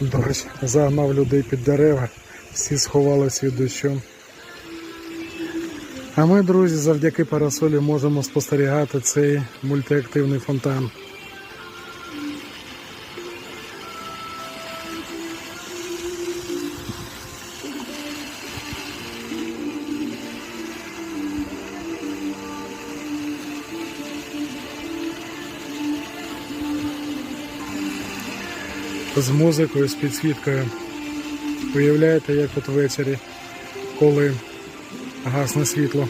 Дощ загнав людей під дерева, всі сховались від дощу. А ми, друзі, завдяки парасолі можемо спостерігати цей мультиактивний фонтан. З музикою, з підсвіткою. Уявляєте, як от ввечері, коли гасне світло.